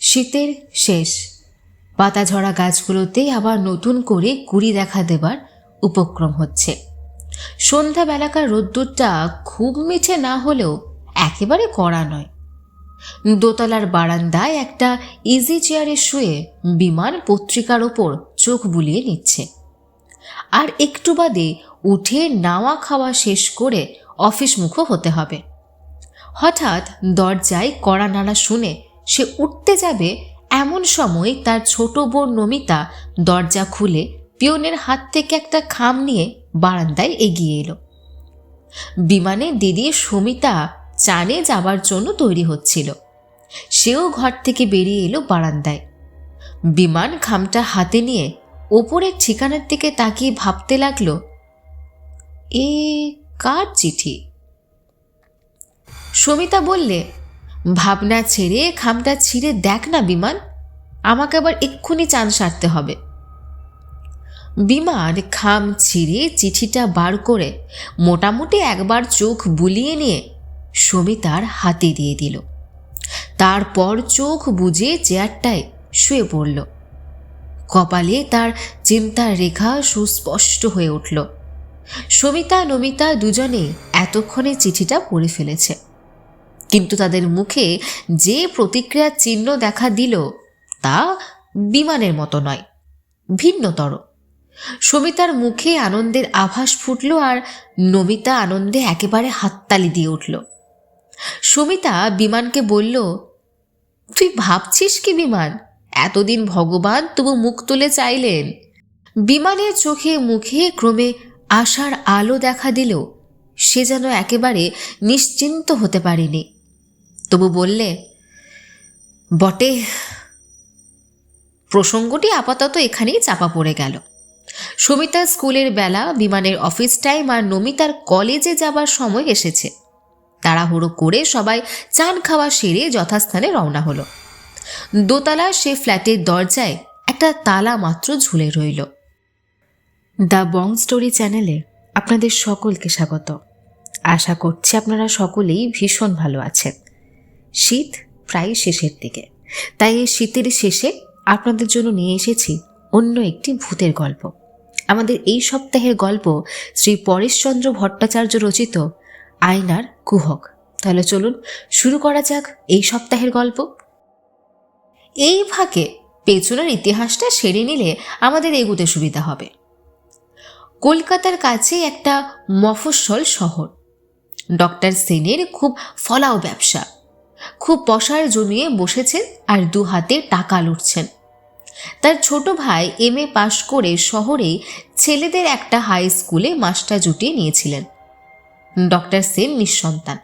শীতের শেষ। পাতা ঝরা গাছগুলোতে আবার নতুন করে কুড়ি দেখা দেবার উপক্রম হচ্ছে। সন্ধ্যাবেলাকার রোদ্দুরটা খুব মিঠে না হলেও একেবারে কড়া নয়। দোতলার বারান্দায় একটা ইজি চেয়ারে শুয়ে বিমান পত্রিকার ওপর চোখ বুলিয়ে নিচ্ছে। আর একটু বাদে উঠে নাওয়া খাওয়া শেষ করে অফিস মুখো হতে হবে। হঠাৎ দরজায় কড়া নাড়া শুনে সে উঠতে যাবে এমন সময় তার ছোট বোন নমিতা দরজা খুলে পিয়নের হাত থেকে একটা খাম নিয়ে বারান্দায় এগিয়ে এলো। বিমানে দিদি সমিতা চানে যাবার জন্য তৈরি হচ্ছিল। সেও ঘর থেকে বেরিয়ে এলো বারান্দায়। বিমান খামটা হাতে নিয়ে ওপরের ঠিকানার দিকে তাকিয়ে ভাবতে লাগল, এ কার চিঠি? সমিতা বললে, ভাবনা ছেড়ে খামটা ছিঁড়ে দেখ না বিমান, আমাকে আবার এক্ষুনি চান সারতে হবে। বিমান খাম ছিঁড়ে চিঠিটা বার করে মোটামুটি একবার চোখ বুলিয়ে নিয়ে সমিতার হাতে দিয়ে দিল। তারপর চোখ বুজে চেয়ারটায় শুয়ে পড়ল। কপালে তার চিন্তার রেখা সুস্পষ্ট হয়ে উঠল। সমিতা, নমিতা দুজনে এতক্ষণে চিঠিটা পড়ে ফেলেছে। কিন্তু তাদের মুখে যে প্রতিক্রিয়ার চিহ্ন দেখা দিল, তা বিমানের মতো নয়, ভিন্নতর। সমিতার মুখে আনন্দের আভাস ফুটল আর নমিতা আনন্দে একেবারে হাততালি দিয়ে উঠল। সমিতা বিমানকে বলল, তুই ভাবছিস কি বিমান? এতদিন ভগবান তবু মুখ তুলে চাইলেন। বিমানের চোখে মুখে ক্রমে আশার আলো দেখা দিল। সে যেন একেবারে নিশ্চিন্ত হতে পারেনি। তবু বললে, বটে, প্রসঙ্গটি আপাতত এখানেই চাপা পড়ে গেল। সমিতা স্কুলের বেলা বিমানের অফিস টাইম আর নমিতার কলেজে যাবার সময় এসেছে। তাড়াহুড়ো করে সবাই চান খাওয়া সেরে যথাস্থানে রওনা হলো। দোতলা সে ফ্ল্যাটের দরজায় একটা তালা মাত্র ঝুলে রইল। দ্য বং স্টোরি চ্যানেলে আপনাদের সকলকে স্বাগত। আশা করছি আপনারা সকলেই ভীষণ ভালো আছেন। শীত প্রায় শেষের দিকে। তাই এই শীতের শেষে আপনাদের জন্য নিয়ে এসেছি অন্য একটি ভূতের গল্প। আমাদের এই সপ্তাহের গল্প শ্রী পরেশচন্দ্র ভট্টাচার্য রচিত আয়নার কুহক। তাহলে চলুন, শুরু করা যাক এই সপ্তাহের গল্প। এই ফাঁকে পেছনের ইতিহাসটা সেরে নিলে আমাদের এগুতে সুবিধা হবে। কলকাতার কাছে একটা মফস্বল শহর। ডক্টর সেনের খুব ফলাও ব্যবসা। খুব পশার জমিয়ে বসেছেন আর দু হাতে টাকা লুটছেন। তার ছোট ভাই এম এ পাশ করে শহরে ছেলেদের একটা হাই স্কুলে মাস্টার জুটিয়ে নিয়েছিলেন। ডক্টর সেন নিঃসন্তান।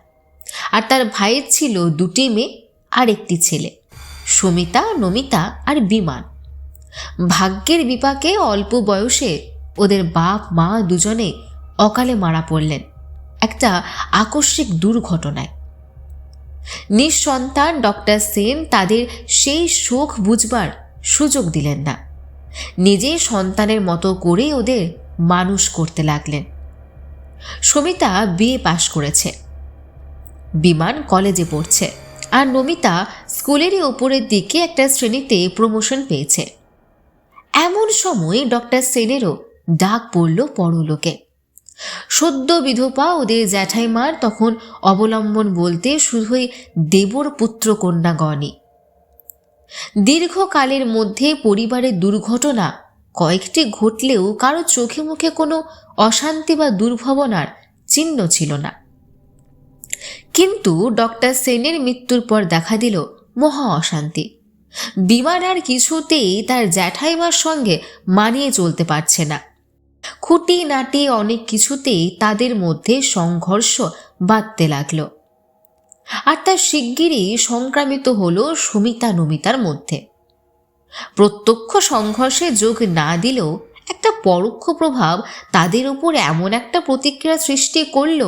আর তার ভাইয়ের ছিল দুটি মেয়ে আর একটি ছেলে। সমিতা, নমিতা আর বিমান। ভাগ্যের বিপাকে অল্প বয়সে ওদের বাপ, মা দুজনে অকালে মারা পড়লেন একটা আকস্মিক দুর্ঘটনায়। নিঃসন্তান ডক্টর সেন তাদের সেই শোক বুঝবার সুযোগ দিলেন না। নিজে সন্তানের মতো করে ওদের মানুষ করতে লাগলেন। সমিতা বিয়ে পাশ করেছে। বিমান কলেজে পড়ছে আর নমিতা স্কুলেরই ওপরের দিকে একটা শ্রেণীতে প্রমোশন পেয়েছে। এমন সময় ডক্টর সেনেরও ডাক পড়ল পরলোকে। সদ্য বিধবা ওদের জ্যাঠাইমার তখন অবলম্বন বলতে শুধুই দেবর পুত্র কন্যাগণই। দীর্ঘকালের মধ্যে পরিবারের দুর্ঘটনা কয়েকটি ঘটলেও কারও চোখে মুখে কোনো অশান্তি বা দুর্ভাবনার চিহ্ন ছিল না। কিন্তু ডক্টর সেনের মৃত্যুর পর দেখা দিল মহা অশান্তি। বিমান আর কিছুতেই তার জ্যাঠাইমার সঙ্গে মানিয়ে চলতে পারছে না। খুঁটি নাটি অনেক কিছুতেই তাদের মধ্যে সংঘর্ষ বাঁধতে লাগল। আর তার শিগগিরই সংক্রামিত হল সমিতা নমিতার মধ্যে। প্রত্যক্ষ সংঘর্ষে যোগ না দিলেও একটা পরোক্ষ প্রভাব তাদের উপর এমন একটা প্রতিক্রিয়া সৃষ্টি করল,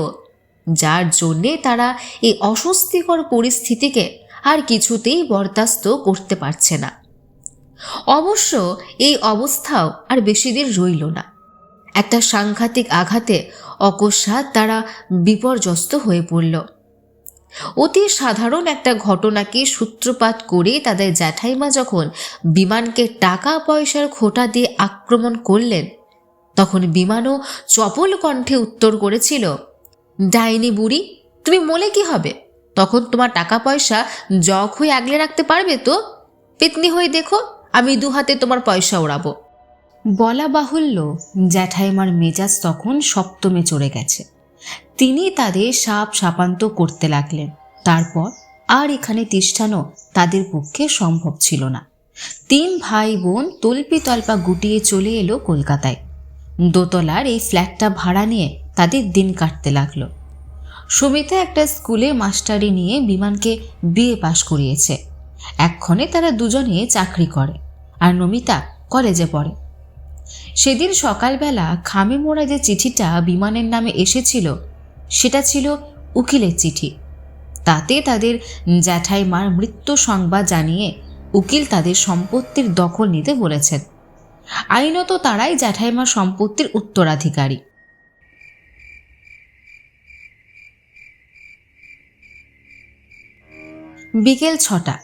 যার জন্যে তারা এই অস্বস্তিকর পরিস্থিতিকে আর কিছুতেই বরদাস্ত করতে পারছে না। অবশ্য এই অবস্থাও আর বেশি দিন রইল না। একটা সাংঘাতিক আঘাতে অকস্মাৎ তারা বিপর্যস্ত হয়ে পড়ল। অতি সাধারণ একটা ঘটনাকে সূত্রপাত করে তাদের জ্যাঠাইমা যখন বিমানকে টাকা পয়সার খোটা দিয়ে আক্রমণ করলেন, তখন বিমানও চপল কণ্ঠে উত্তর করেছিল, ডাইনি বুড়ি, তুমি মলে কি হবে? তখন তোমার টাকা পয়সা জগ হয়ে আগলে রাখতে পারবে তো? পেতনি হয়ে দেখো, আমি দু হাতে তোমার পয়সা ওড়াবো। বলা বাহুল্য, জ্যাঠাইমার মেজাজ তখন সপ্তমে চড়ে গেছে। তিনি তাদের সাপ সাপান্ত করতে লাগলেন। তারপর আর এখানে তিষ্ঠানো তাদের পক্ষে সম্ভব ছিল না। তিন ভাই বোন তল্পি তল্পা গুটিয়ে চলে এলো কলকাতায়। দোতলার এই ফ্ল্যাটটা ভাড়া নিয়ে তাদের দিন কাটতে লাগল। সুমিতা একটা স্কুলে মাস্টারি নিয়ে বিমানকে বিয়ে পাশ করিয়েছে। এক্ষণে তারা দুজনে চাকরি করে আর নমিতা কলেজে পড়ে। সেদিন সকালবেলা খামে মোড়া যে চিঠিটা বিমানের নামে এসেছিল, সেটা ছিল উকিলের চিঠি। তাতে তাদের জ্যাঠাইমার মৃত্যু সংবাদ জানিয়ে উকিল তাদের সম্পত্তির দখল নিতে বলেছেন। আইনত তারাই জ্যাঠাইমার সম্পত্তির উত্তরাধিকারী। বিকেল ছটা।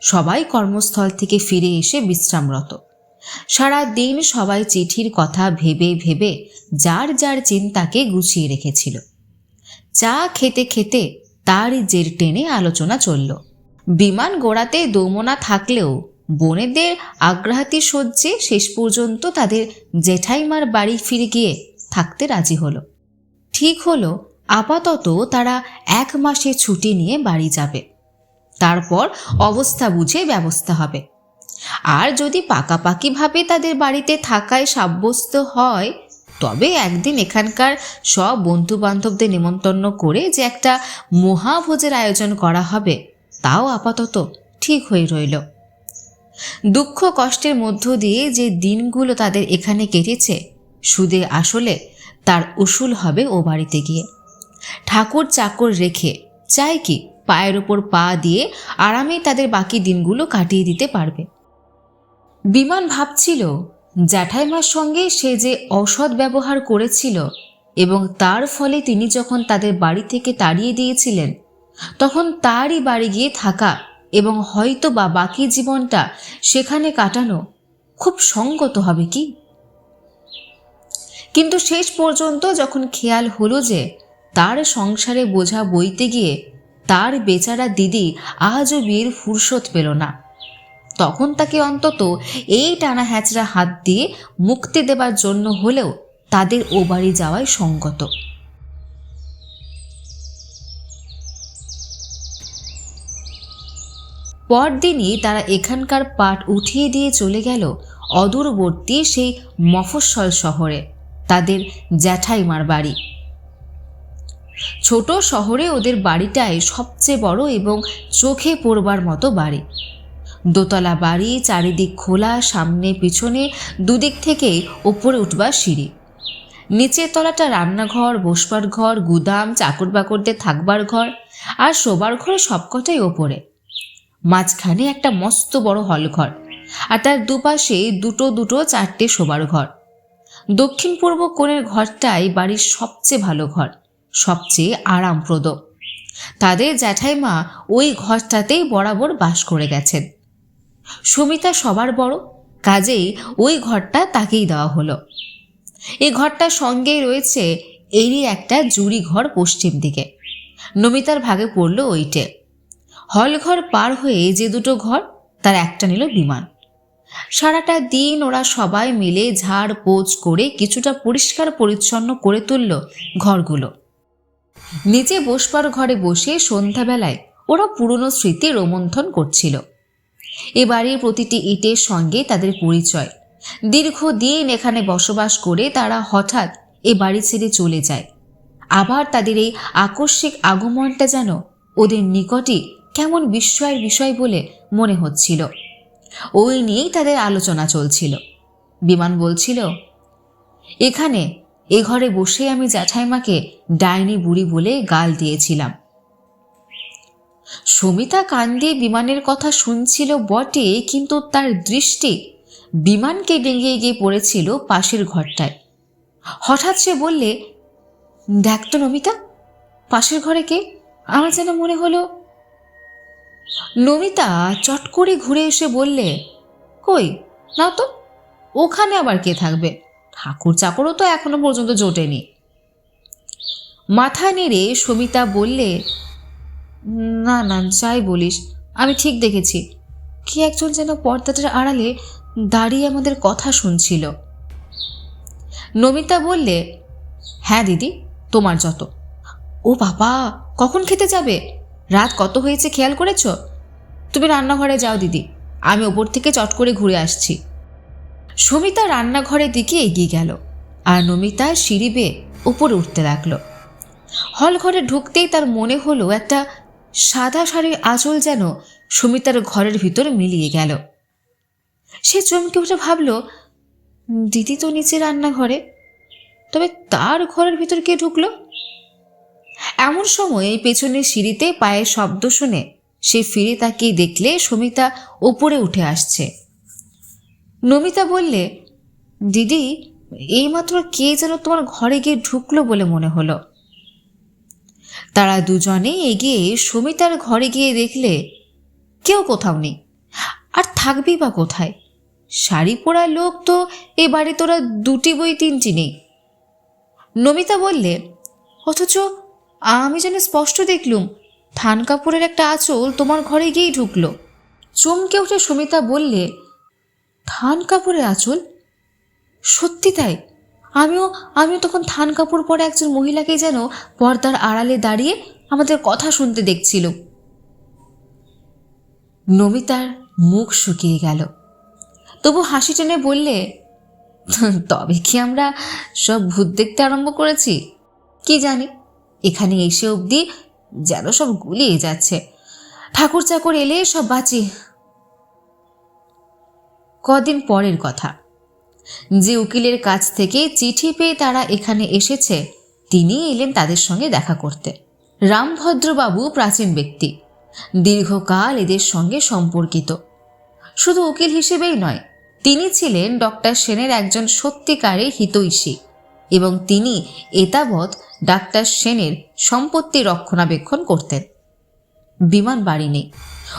সবাই কর্মস্থল থেকে ফিরে এসে বিশ্রামরত। সারা দিন সবাই চিঠির কথা ভেবে ভেবে যার যার চিন্তাকে গুছিয়ে রেখেছিল। চা খেতে খেতে তারই জের টেনে আলোচনা চলল। বিমান গোড়াতে দৌমনা থাকলেও বোনেদের আগ্রাহাতি সহ্যে শেষ পর্যন্ত তাদের জেঠাইমার বাড়ি ফিরে গিয়ে থাকতে রাজি হলো। ঠিক হলো, আপাতত তারা এক মাসে ছুটি নিয়ে বাড়ি যাবে। তারপর অবস্থা বুঝে ব্যবস্থা হবে। আর যদি পাকাপাকিভাবে তাদের বাড়িতে থাকায় সাব্যস্ত হয়, তবে একদিন এখানকার সব বন্ধু বান্ধবদের নিমন্ত্রণ করে যে একটা মহাভোজের আয়োজন করা হবে, তাও আপাতত ঠিক হয়ে রইল। দুঃখ কষ্টের মধ্য দিয়ে যে দিনগুলো তাদের এখানে কেটেছে, সুদে আসলে তার উসুল হবে ও বাড়িতে গিয়ে। ঠাকুর চাকর রেখে, চাই কি পায়ের ওপর পা দিয়ে আরামে তাদের বাকি দিনগুলো কাটিয়ে দিতে পারবে। বিমান ভাবছিল, জ্যাঠাইমার সঙ্গে সে যে অসৎ ব্যবহার করেছিল এবং তার ফলে তিনি যখন তাদের বাড়ি থেকে তাড়িয়ে দিয়েছিলেন, তখন তারই বাড়ি গিয়ে থাকা এবং হয়তো বা বাকি জীবনটা সেখানে কাটানো খুব সঙ্গত হবে কি? কিন্তু শেষ পর্যন্ত যখন খেয়াল হলো যে তার সংসারে বোঝা বইতে গিয়ে তার বেচারা দিদি আজও বিয়ের ফুরসত পেল না। তখন তাকে অন্তত এই টানা হ্যাচড়া হাত দিয়ে মুক্তি দেবার জন্য হলেও তাদের ও বাড়ি যাওয়াই সঙ্গত। পরদিনই তারা এখানকার পাট উঠিয়ে দিয়ে চলে গেল অদূরবর্তী সেই মফস্বল শহরে, তাদের জ্যাঠাইমার বাড়ি। ছোট শহরে ওদের বাড়িটাই সবচেয়ে বড় এবং চোখে পড়বার মতো বাড়ি। দোতলা বাড়ি, চারিদিক খোলা, সামনে পিছনে, দুদিক থেকেই ওপরে উঠবার সিঁড়ি। নিচের তলাটা রান্নাঘর, বসবার ঘর, গুদাম চাকর বাকরদের থাকবার ঘর আর শোবার ঘরে সবকটাই ওপরে। মাঝখানে একটা মস্ত বড় হল ঘর আর তার দুপাশে দুটো দুটো চারটে শোবার ঘর। দক্ষিণ পূর্ব কোণের ঘরটাই বাড়ির সবচেয়ে ভালো ঘর। সবচেয়ে আরামপ্রদ। তাদের জ্যাঠাইমা ওই ঘরটাতেই বরাবর বাস করে গেছেন। সুমিতা সবার বড়, কাজেই ওই ঘরটা তাকেই দেওয়া হলো। এই ঘরটার সঙ্গেই রয়েছে এরই একটা জুড়ি ঘর পশ্চিম দিকে। নমিতার ভাগে পড়ল ওইটে। হলঘর পার হয়ে যে দুটো ঘর, তার একটা নিল বিমান। সারাটা দিন ওরা সবাই মিলে ঝাড় পোচ করে কিছুটা পরিষ্কার পরিচ্ছন্ন করে তুলল ঘরগুলো। নিচে বসবার ঘরে বসে সন্ধ্যাবেলায় ওরা পুরনো স্মৃতি রোমন্থন করছিল। এ বাড়ির প্রতিটি ইটের সঙ্গে তাদের পরিচয়। দীর্ঘদিন এখানে বসবাস করে তারা হঠাৎ এ বাড়ি ছেড়ে চলে যায়। আবার তাদের এই আকস্মিক আগমনটা যেন ওদের নিকটই কেমন বিস্ময়ের বিষয় বলে মনে হচ্ছিল। ওই নিয়েই তাদের আলোচনা চলছিল। বিমান বলছিল, এখানে এ ঘরে বসে আমি জ্যাঠাইমাকে ডাইনি বুড়ি বলে গাল দিয়েছিলাম। সমিতা কান দিয়ে বিমানের কথা শুনছিল বটে, কিন্তু তার দৃষ্টি বিমানকে ডেঙ্গিয়ে গিয়ে পড়েছিল পাশের ঘরটায়। হঠাৎ সে বললে, দেখ তো নমিতা, পাশের ঘরে কে? আমার যেন মনে হলো নমিতা চট করে ঘুরে এসে বললে, কই না তো, ওখানে আবার কে থাকবে? ঠাকুর চাকরও তো এখনও পর্যন্ত জোটেনি। মাথা নেড়ে সমিতা বললে, না না, যাই বলিস, আমি ঠিক দেখেছি। কি একজন যেন পর্দাটার আড়ালে দাঁড়িয়ে আমাদের কথা শুনছিল। নমিতা বললে হ্যাঁ দিদি, তোমার যত। ও বাবা, কখন খেতে যাবে? রাত কত হয়েছে খেয়াল করেছ? তুমি রান্নাঘরে যাও, দিদি। আমি ওপর থেকে চট করে ঘুরে আসছি। সমিতা রান্নাঘরের দিকে এগিয়ে গেল আর নমিতা সিঁড়ি বেয়ে উপরে উঠতে লাগল। হল ঘরে ঢুকতেই তার মনে হলো একটা সাদা শাড়ির আঁচল যেন সুমিতার ঘরের ভিতর মিলিয়ে গেল। সে চমকে উঠে ভাবল, দিদি তো নিচে রান্নাঘরে, তবে তার ঘরের ভিতর কে ঢুকলো? এমন সময় এই পেছনের সিঁড়িতে পায়ের শব্দ শুনে সে ফিরে তাকিয়ে দেখলে সুমিতা ওপরে উঠে আসছে। নমিতা বললে, দিদি, এইমাত্র কে যেন তোমার ঘরে গিয়ে ঢুকলো বলে মনে হলো। তারা দুজনে এগিয়ে সমিতার ঘরে গিয়ে দেখলে, কেউ কোথাও নেই। আর থাকবেই বা কোথায়? শাড়ি পরা লোক তো এ বাড়ি তোরা দুটি বই তিনটি নেই। নমিতা বললে, অথচ আমি যেন স্পষ্ট দেখলুম থান কাপড়ের একটা আঁচল তোমার ঘরে গিয়েই ঢুকলো। চমকে উঠে সমিতা বললে থান কাপড়ের আঁচল? সত্যি তাই? আমিও আমিও তখন থান কাপড় পরে একজন মহিলাকে যেন পর্দার আড়ালে দাঁড়িয়ে আমাদের কথা শুনতে দেখছিল। নমিতার মুখ শুকিয়ে গেল। তবু হাসি টেনে বললে, তবে কি আমরা সব ভূত দেখতে আরম্ভ করেছি? কি জানি, এখানে এসে অবধি যেন সব গুলিয়ে যাচ্ছে। ঠাকুর চাকর এলে সব বাঁচি। কদিন পরের কথা। যে উকিলের কাছ থেকে চিঠি পেয়ে তারা এখানে এসেছে তিনি এলেন তাদের সঙ্গে দেখা করতে। রামভদ্রবাবু প্রাচীন ব্যক্তি। দীর্ঘকাল এদের সঙ্গে সম্পর্কিত। শুধু উকিল হিসেবেই নয়, তিনি ছিলেন ডক্টর সেনের একজন সত্যিকারের হিতৈষী এবং তিনি এতাবৎ ডাক্তার সেনের সম্পত্তি রক্ষণাবেক্ষণ করতেন। বিমান বাড়ি নেই।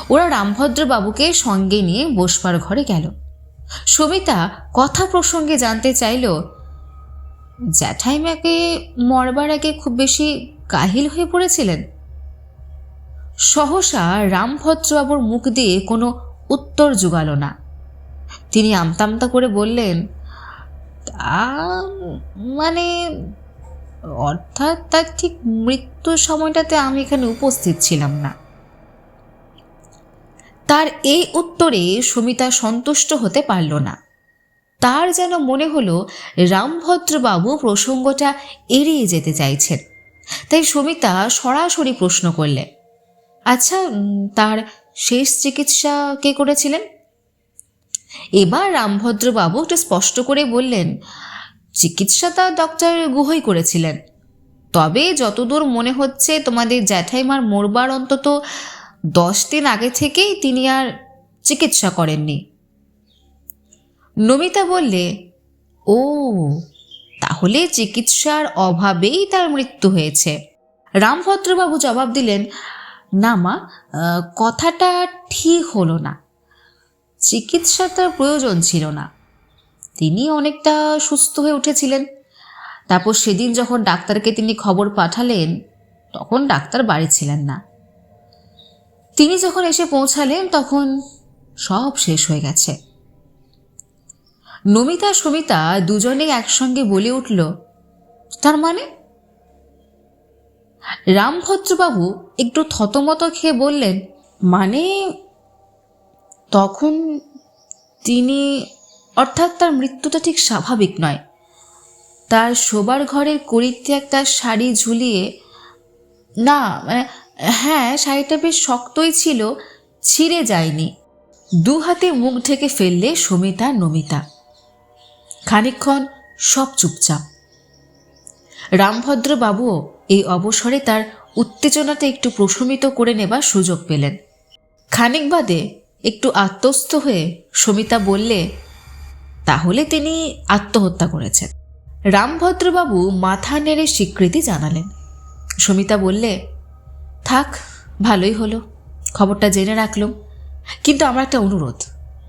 ওরা রামভদ্রবাবুকে সঙ্গে নিয়ে বসবার ঘরে গেল। সমিতা কথা প্রসঙ্গে জানতে চাইল জ্যাঠাইমাকে মরবার আগে খুব বেশি কাহিল হয়ে পড়েছিলেন? সহসা রামভদ্রবাবুর মুখ দিয়ে কোনো উত্তর জোগাল না। তিনি আমতামতা করে বললেন, তা মানে অর্থাৎ তার ঠিক মৃত্যুর সময়টাতে আমি এখানে উপস্থিত ছিলাম না। তার এই উত্তরে সমিতা সন্তুষ্ট হতে পারল না। তার যেন মনে হলো রামভদ্রবাবু প্রসঙ্গটা এড়িয়ে যেতে চাইছেন। তাই সমিতা সরাসরি প্রশ্ন করলে আচ্ছা তার শেষ চিকিৎসা কে করেছিলেন? এবার রামভদ্রবাবু একটু স্পষ্ট করে বললেন চিকিৎসাটা ডক্টর গুহই করেছিলেন। তবে যতদূর মনে হচ্ছে তোমাদের জ্যাঠাইমার মরবার অন্তত দশ দিন আগে থেকেই তিনি আর চিকিৎসা করেননি। নমিতা বললে, ও, তাহলে চিকিৎসার অভাবেই তার মৃত্যু হয়েছে। রামভদ্রবাবু জবাব দিলেন, না মা কথাটা ঠিক হলো না। চিকিৎসা তার প্রয়োজন ছিল না। তিনি অনেকটা সুস্থ হয়ে উঠেছিলেন। তারপর সেদিন যখন ডাক্তারকে তিনি খবর পাঠালেন, তখন ডাক্তার বাড়ি ছিলেন না। তিনি যখন এসে পৌঁছালেন, তখন সব শেষ হয়ে গেছে। নমিতা সমিতা দুজনেই একসঙ্গে বলে উঠল, তার মানে? রামভদ্রবাবু একটু থতমত খেয়ে বললেন মানে তখন তিনি, অর্থাৎ তার মৃত্যুটা ঠিক স্বাভাবিক নয়। তার শোবার ঘরের করিতে একটা শাড়ি ঝুলিয়ে, না মানে হ্যাঁ শাড়িটা বেশ শক্তই ছিল, ছিঁড়ে যায়নি। দু হাতে মুখ ঢেকে ফেললে সমিতা, নমিতা। খানিকক্ষণ সব চুপচাপ। রামভদ্রবাবুও এই অবসরে তার উত্তেজনাটা একটু প্রশমিত করে নেবার সুযোগ পেলেন। খানিক বাদে একটু আত্মস্থ হয়ে সমিতা বললে, তাহলে তিনি আত্মহত্যা করেছেন। রামভদ্রবাবু মাথা নেড়ে স্বীকৃতি জানালেন। সমিতা বললে থাক, ভালোই হলো। খবরটা জেনে রাখলাম। কিন্তু আমার একটা অনুরোধ,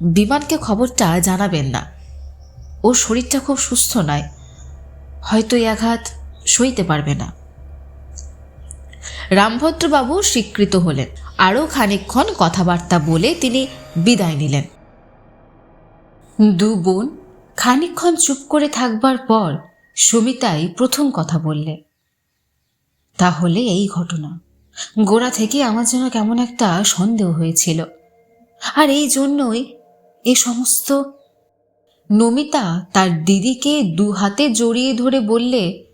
বিমানকে খবরটা জানাবেন না। ওর শরীরটা খুব সুস্থ নয়, হয়তো এই আঘাত সইতে পারবে না। রামভদ্রবাবু স্বীকৃত হলেন। আরও খানিকক্ষণ কথাবার্তা বলে তিনি বিদায় নিলেন। দু বোন খানিকক্ষণ চুপ করে থাকবার পর সুমিতাই প্রথম কথা বললে, তাহলে এই ঘটনা। গোড়া থেকে আমার যেন কেমন একটা সন্দেহ হয়েছিল। আর এই জন্যই এ সমস্ত নমিতা তার দিদিকে দু হাতে জড়িয়ে ধরে বললে,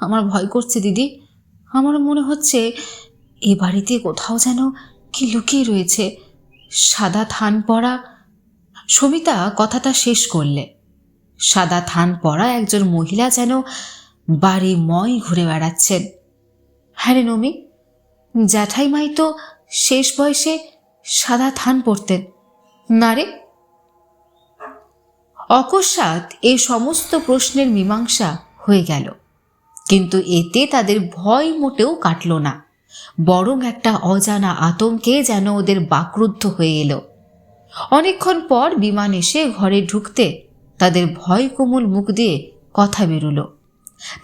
আমার ভয় করছে দিদি। আমার মনে হচ্ছে এ বাড়িতে কোথাও যেন কি লুকিয়ে রয়েছে। সাদা থান পরা। সমিতা কথাটা শেষ করলে। সাদা থান পরা একজন মহিলা যেন বাড়ি ময় ঘুরে বেড়াচ্ছেন। হ্যাঁ রে নমি জ্যাঠাইমাই তো শেষ বয়সে সাদা থান পরতেন। না রে? অকস্মাৎ এই সমস্ত প্রশ্নের মীমাংসা হয়ে গেল। কিন্তু এতে তাদের ভয় মোটেও কাটল না। বরং একটা অজানা আতঙ্কে যেন ওদের বাকরুদ্ধ হয়ে এলো। অনেকক্ষণ পর বিমান এসে ঘরে ঢুকতে তাদের ভয় কোমল মুখ দিয়ে কথা বেরুলো।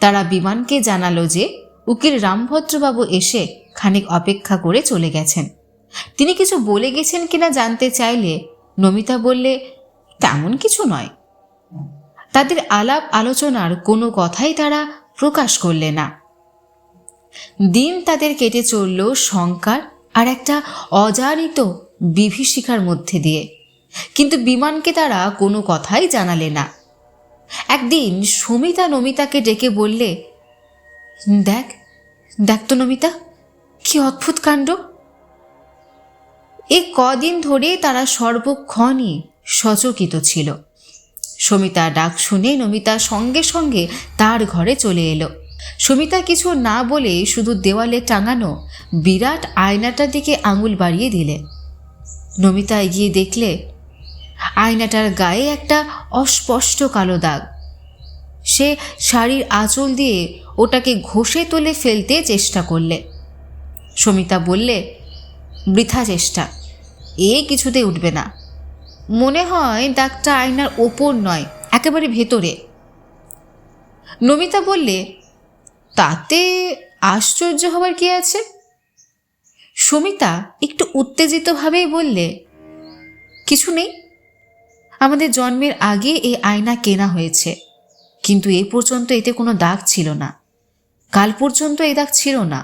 তারা বিমানকে জানালো যে উকিল রামভদ্রবাবু এসে খানিক অপেক্ষা করে চলে গেছেন। তিনি কিছু বলে গেছেন কিনা জানতে চাইলে নমিতা বললে, তেমন কিছু নয়। তাদের আলাপ আলোচনার কোনো কথাই তারা প্রকাশ করলে না। দিন তাদের কেটে চলল শঙ্কার আর একটা অজানিত বিভীষিকার মধ্যে দিয়ে। কিন্তু বিমানকে তারা কোনো কথাই জানালে না। একদিন সুমিতা নমিতাকে ডেকে বললে, দেখ দেখ তো নমিতা কি অদ্ভুত কাণ্ড? এ কদিন ধরে তারা সর্বক্ষণই সচকিত ছিল। সমিতা ডাক শুনে নমিতা সঙ্গে সঙ্গে তার ঘরে চলে এলো। সমিতা কিছু না বলে শুধু দেওয়ালে টাঙানো বিরাট আয়নাটার দিকে আঙুল বাড়িয়ে দিলে। নমিতা এগিয়ে দেখলে আয়নাটার গায়ে একটা অস্পষ্ট কালো দাগ। সে শাড়ির আঁচল দিয়ে ওটাকে ঘষে তুলে ফেলতে চেষ্টা করলে। সমিতা বললে, বৃথা চেষ্টা, এ কিছুতে উঠবে না। মনে হয় দাগটা আয়নার ওপর নয়, একেবারে ভেতরে। নমিতা বললে, তাতে আশ্চর্য হবার কি আছে? সমিতা একটু উত্তেজিতভাবেই বললে, কিছু নেই। আমাদের জন্মের আগে এই আয়না কেনা হয়েছে, কিন্তু এ পর্যন্ত এতে কোনো দাগ ছিল না। কাল পর্যন্ত এই দাগ ছিল না।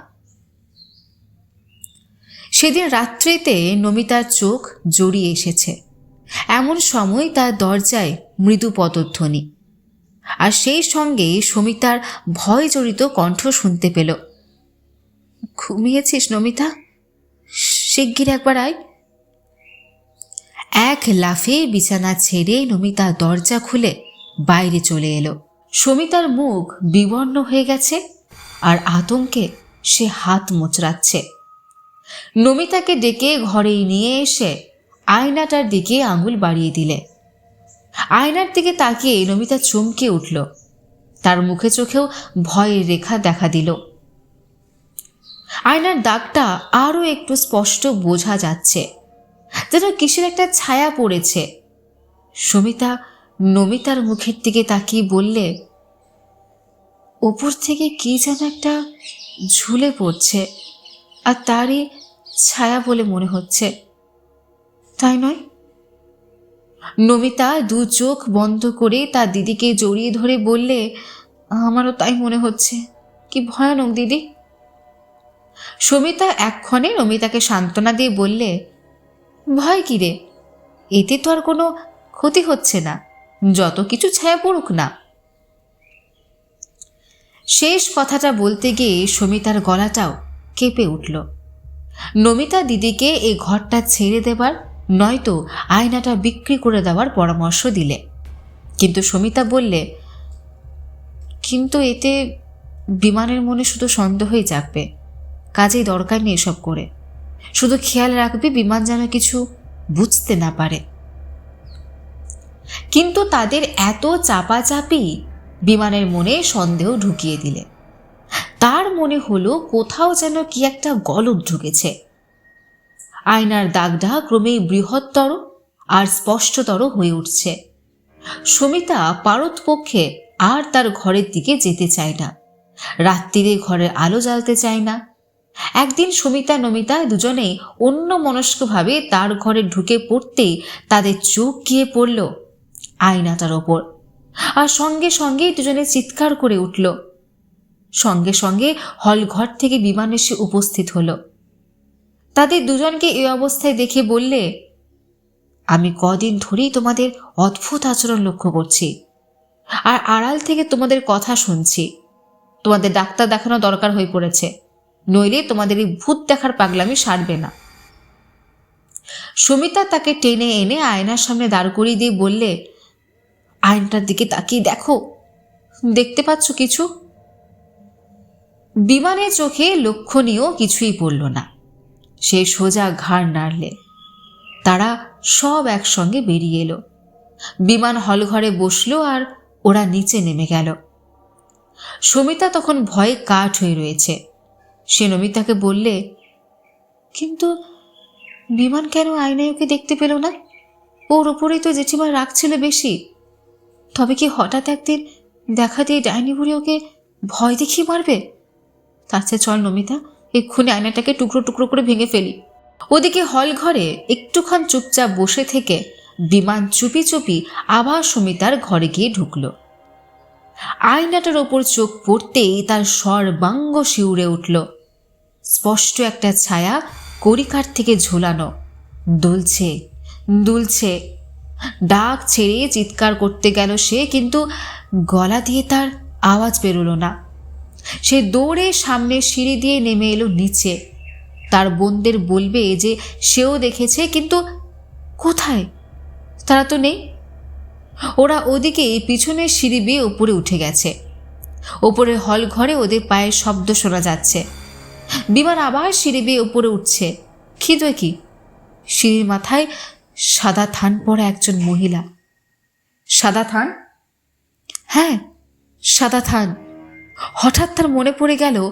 সেদিন রাত্রিতে নমিতার চোখ জড়িয়ে এসেছে। এমন সময় তার দরজায় মৃদু পদধ্বনি। আর সেই সঙ্গে সমিতার ভয় জড়িত কণ্ঠ শুনতে পেল। ঘুমিয়েছিস নমিতা? শিগগির একবার আয়। এক লাফে বিছানা ছেড়ে নমিতা দরজা খুলে বাইরে চলে এলো। সমিতার মুখ বিবর্ণ হয়ে গেছে আর আতঙ্কে সে হাত মোচড়াচ্ছে। নমিতাকে ডেকে ঘরেই নিয়ে এসে আয়নাটার দিকে আঙুল বাড়িয়ে দিলে। আয়নার দিকে তাকিয়ে নমিতা চমকে উঠল। তার মুখে চোখেও ভয়ের রেখা দেখা দিল। আয়নার দাগটা আরও একটু স্পষ্ট বোঝা যাচ্ছে। যেন কিসের একটা ছায়া পড়েছে। সমিতা নমিতার মুখের দিকে তাকিয়ে বললে, ওপর থেকে কি যেন একটা ঝুলে পড়ছে, আর তারই ছায়া বলে মনে হচ্ছে। তাই নয়? নমিতা দু চোখ বন্ধ করে তার দিদিকে জড়িয়ে ধরে বললে, আমারও তাই মনে হচ্ছে। কি ভয়ানক দিদি। সমিতা এক্ষণে নমিতাকে সান্ত্বনা দিয়ে বললে, ভয় কি রে? এতে তো আর কোনো ক্ষতি হচ্ছে না। যত কিছু ছায়া পড়ুক না। শেষ কথাটা বলতে গিয়ে সমিতার গলাটাও কেঁপে উঠল। নমিতা দিদিকে এই ঘরটা ছেড়ে দেবার, নয়তো আয়নাটা বিক্রি করে দেওয়ার পরামর্শ দিলে। কিন্তু সমিতা বললে, কিন্তু এতে বিমানের মনে শুধু সন্দেহই জাগবে। কাজেই দরকার নেই এসব করে। শুধু খেয়াল রাখবে বিমান যেন কিছু বুঝতে না পারে। কিন্তু তাদের এত চাপাচাপি বিমানের মনে সন্দেহ ঢুকিয়ে দিলে। তার মনে হলো কোথাও যেন কি একটা গলদ ঢুকেছে। আয়নার দাগটা ক্রমেই বৃহত্তর আর স্পষ্টতর হয়ে উঠছে। সমিতা পারতপক্ষে আর তার ঘরের দিকে যেতে চায় না। রাত্রিরে ঘরের আলো জ্বালতে চায় না। একদিন সমিতা নমিতা দুজনেই অন্য মনস্কভাবে তার ঘরে ঢুকে পড়তেই তাদের চোখ গিয়ে পড়ল আয়নাটার ওপর। আর সঙ্গে সঙ্গে দুজনে চিৎকার করে উঠল। সঙ্গে সঙ্গে হল ঘর থেকে বিমান এসে উপস্থিত হলো। তাদের দুজনকে এই অবস্থায় দেখে বললে, আমি কদিন ধরেই তোমাদের অদ্ভুত আচরণ লক্ষ্য করছি। আর আড়াল থেকে তোমাদের কথা শুনছি। তোমাদের ডাক্তার দেখানো দরকার হয়ে পড়েছে। নইলে তোমাদের এই ভূত দেখার পাগলামি সারবে না। সুমিতা তাকে টেনে এনে আয়নার সামনে দাঁড় করিয়ে দিয়ে বললে আয়নাটার দিকে তাকিয়ে দেখো। দেখতে পাচ্ছ কিছু? বিমানের চোখে লক্ষণীয় কিছুই পড়ল না। সে সোজা ঘাড় নাড়লে। তারা সব একসঙ্গে বেরিয়ে এলো। বিমান হলঘরে বসল আর ওরা নিচে নেমে গেল। সমিতা তখন ভয়ে কাঠ হয়ে রয়েছে। সে নমিতাকে বললে, কিন্তু বিমান কেন আয়নায় ওকে দেখতে পেল না? ওর ওপরেই তো জেঠিমার রাগ ছিল বেশি। তবে কি হঠাৎ একদিন দেখা দিয়ে ডাইনি বুড়ি ওকে ভয় দেখিয়ে মারবে? চেয়ে চল নমিতা, এক্ষুনি আয়নাটাকে টুকরো টুকরো করে ভেঙে ফেলি। ওদিকে হল ঘরে একটুক্ষণ চুপচাপ বসে থেকে বিমান চুপি চুপি আবার সমিতার ঘরে গিয়ে ঢুকল। আয়নাটার ওপর চোখ পড়তেই তার সর্বাঙ্গ শিউরে উঠল। স্পষ্ট একটা ছায়া করিকার থেকে ঝোলানো। দুলছে দুলছে। ডাক ছেড়ে চিৎকার করতে গেল সে, কিন্তু গলা দিয়ে তার আওয়াজ বেরোলো না। সে দৌড়ে সামনে সিঁড়ি দিয়ে নেমে এলো নিচে। তার বোনদের বলবে যে সেও দেখেছে, কিন্তু কোথায়? তারা তো নেই। ওরা ওদিকে পিছনের সিঁড়ি বেয়ে উপরে উঠে গেছে। ওপরে হল ঘরে ওদের পায়ের শব্দ শোনা যাচ্ছে। বিমান আবার সিঁড়ি বেয়ে উপরে উঠছে। খিদে কি? সিঁড়ির মাথায় সাদা থান পরা একজন মহিলা। সাদা থান? হ্যাঁ সাদা থান। হঠাৎ তার মনে পড়ে গেল,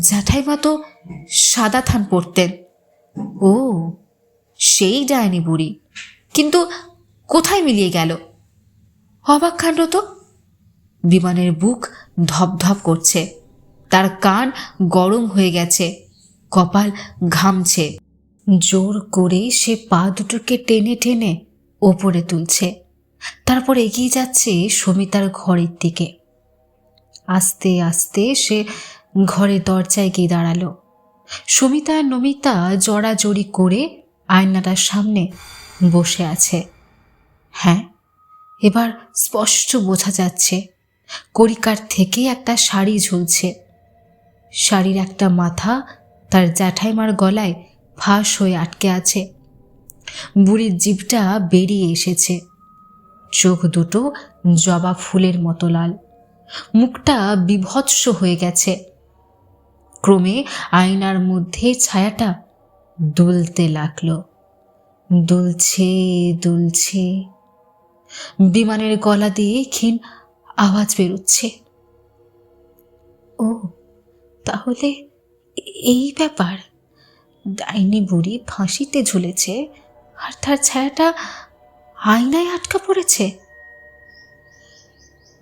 জ্যাঠাইমা তো সাদা থান পরতেন। ও, সেই ডায়নি বুড়ি। কিন্তু কোথায় মিলিয়ে গেল? অবাক কাণ্ড তো। বিমানের বুক ধপধপ করছে। তার কান গরম হয়ে গেছে, কপাল ঘামছে। জোর করে সে পা দুটোকে টেনে টেনে ওপরে তুলছে। তারপর এগিয়ে যাচ্ছে সমিতার ঘরের দিকে। আস্তে আস্তে সে ঘরের দরজায় গিয়ে দাঁড়াল। সমিতা আর নমিতা জড়াজড়ি করে আয়নাটার সামনে বসে আছে। হ্যাঁ এবার স্পষ্ট বোঝা যাচ্ছে করিকার থেকে একটা শাড়ি ঝুলছে। শাড়ির একটা মাথা তার জ্যাঠাইমার গলায় ফাঁস হয়ে আটকে আছে। বুড়ির জিভটা বেরিয়ে এসেছে। চোখ দুটো জবা ফুলের মতো লাল। মুখটা বিভৎস হয়ে গেছে। ক্রমে আয়নার মধ্যে ছায়াটা দুলতে লাগল। দুলছে দুলছে। বিমানের গলা দিয়ে ক্ষীণ আওয়াজ বেরোচ্ছে। ও, তাহলে এই ব্যাপার। ডাইনি বুড়ি ফাঁসিতে ঝুলেছে আর তার ছায়াটা আয়নায় আটকা পড়েছে।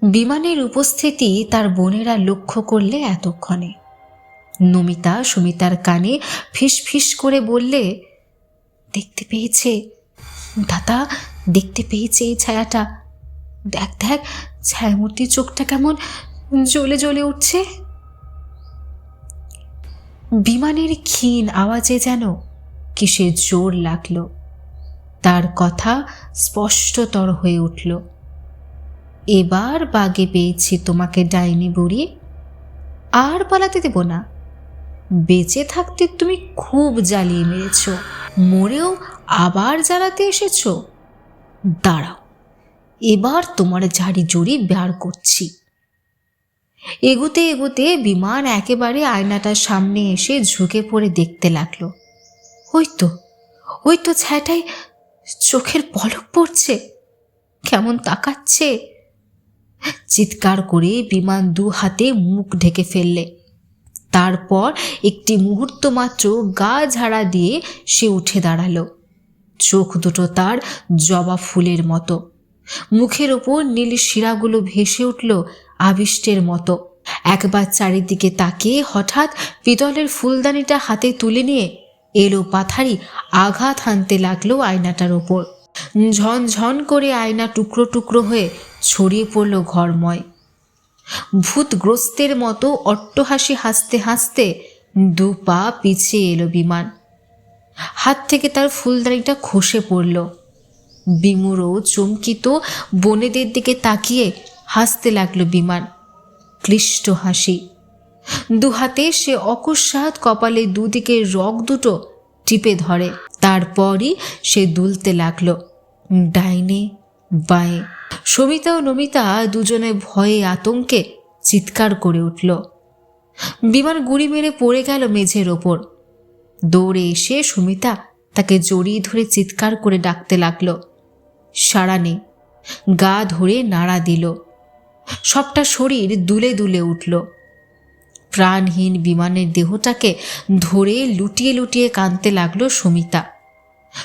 বিমানের উপস্থিতি তার বোনেরা লক্ষ্য করলে এতক্ষণে। নমিতা সুমিতার কানে ফিস ফিস করে বললে, দেখতে পেয়েছে, দাদা, দেখতে পেয়েছে এই ছায়াটা। দেখ দেখ, ছায়ামূর্তির চোখটা কেমন জ্বলে জ্বলে উঠছে। বিমানের ক্ষীণ আওয়াজে যেন কিসের জোর লাগল, তার কথা স্পষ্টতর হয়ে উঠল। এবার বাগে পেয়েছি তোমাকে ডাইনি বুড়ি। আর পালাতে দেব না। বেঁচে থাকতে তুমি খুব জ্বালিয়ে মেরেছ। মরেও আবার জ্বালাতে এসেছ। দাঁড়াও, এবার তোমার ঝাড়ি জড়ি বের করছি। এগুতে এগুতে বিমান একেবারে আয়নাটার সামনে এসে ঝুঁকে পড়ে দেখতে লাগল। ওই তো ওই তো ছায়াটাই চোখের পলক পড়ছে, কেমন তাকাচ্ছে। চিৎকার করে বিমান দু হাতে মুখ ঢেকে ফেললে। তারপর একটি মুহূর্ত মাত্র গা ঝাড়া দিয়ে সে উঠে দাঁড়াল। চোখ দুটো তার জবা ফুলের মতো। মুখের ওপর নীল শিরাগুলো ভেসে উঠল আবিষ্টের মতো। একবার চারিদিকে তাকিয়ে হঠাৎ পিতলের ফুলদানিটা হাতে তুলে নিয়ে এলো পাথারি আঘাত হানতে লাগল আয়নাটার ওপর। ঝন ঝন করে আয়না টুকরো টুকরো হয়ে ছড়িয়ে পড়ল ঘরময়। ভূতগ্রস্তের মতো অট্টহাসি হাসতে হাসতে দু পা পিছিয়ে এলো বিমান। হাত থেকে তার ফুলদানিটা খসে পড়ল। বিমুড়ো চমকিত বনেদের দিকে তাকিয়ে হাসতে লাগল বিমান। ক্লিষ্ট হাসি। দু হাতে সে অকস্মাৎ কপালে দুদিকে রগ দুটো টিপে ধরে। তারপরই সে দুলতে লাগল। ডাইনে বাঁয়ে সবিতা ও নমিতা দুজনে ভয়ে আতঙ্কে চিৎকার করে উঠল। বিমান গুড়ি মেরে পড়ে গেল মেঝের ওপর। দৌড়ে এসে সুমিতা তাকে জড়িয়ে ধরে চিৎকার করে ডাকতে লাগল। সাড়া নেই। গা ধরে নাড়া দিল। সবটা শরীর দুলে দুলে উঠল। প্রাণহীন বিমানের দেহটাকে ধরে লুটিয়ে লুটিয়ে কাঁদতে লাগল সুমিতা।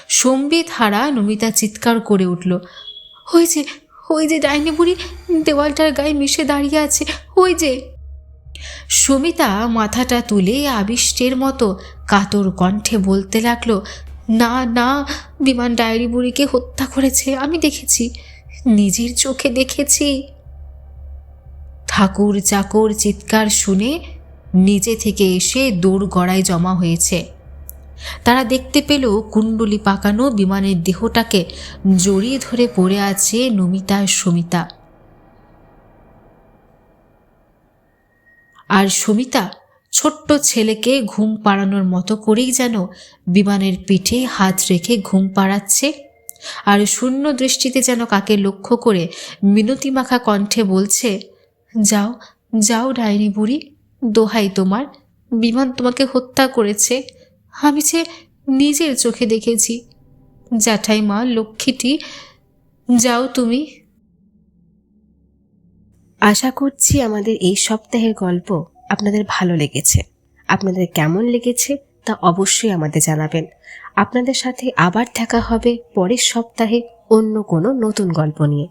সম্বিত হারা নমিতা চিৎকার করে উঠল, ওই যে ওই যে ডাইনি বুড়ি, দেওয়ালটার গায়ে মিশে দাঁড়িয়ে আছে, ওই যে। সুমিতা মাথাটা তুলে আবিষ্টের মতো কাতর কণ্ঠে বলতে লাগল, না না, বিমান ডায়েরি বুড়িকে হত্যা করেছে, আমি দেখেছি, নিজের চোখে দেখেছি। ঠাকুর চাকর চিৎকার শুনে নিজে থেকে এসে দৌড় গড়ায় জমা হয়েছে। তারা দেখতে পেল কুণ্ডলি পাকানো বিমানের দেহটাকে জড়িয়ে ধরে পড়ে আছে নমিতা সুমিতা। আর সমিতা ছোট্ট ছেলেকে ঘুম পাড়ানোর মতো করেই যেন বিমানের পিঠে হাত রেখে ঘুম পাড়াচ্ছে। আর শূন্য দৃষ্টিতে যেন কাকে লক্ষ্য করে মিনতি মাখা কণ্ঠে বলছে, যাও যাও ডাইনি বুড়ি, দোহাই তোমার। বিমান তোমাকে হত্যা করেছে। আমি যে নিজের চোখে দেখেছি। জ্যাঠাই মা লক্ষ্মীটি, যাও তুমি। আশা করছি আমাদের এই সপ্তাহের গল্প আপনাদের ভালো লেগেছে। আপনাদের কেমন লেগেছে তা অবশ্যই আমাদের জানাবেন। আপনাদের সাথে আবার দেখা হবে পরের সপ্তাহে অন্য কোনো নতুন গল্প নিয়ে।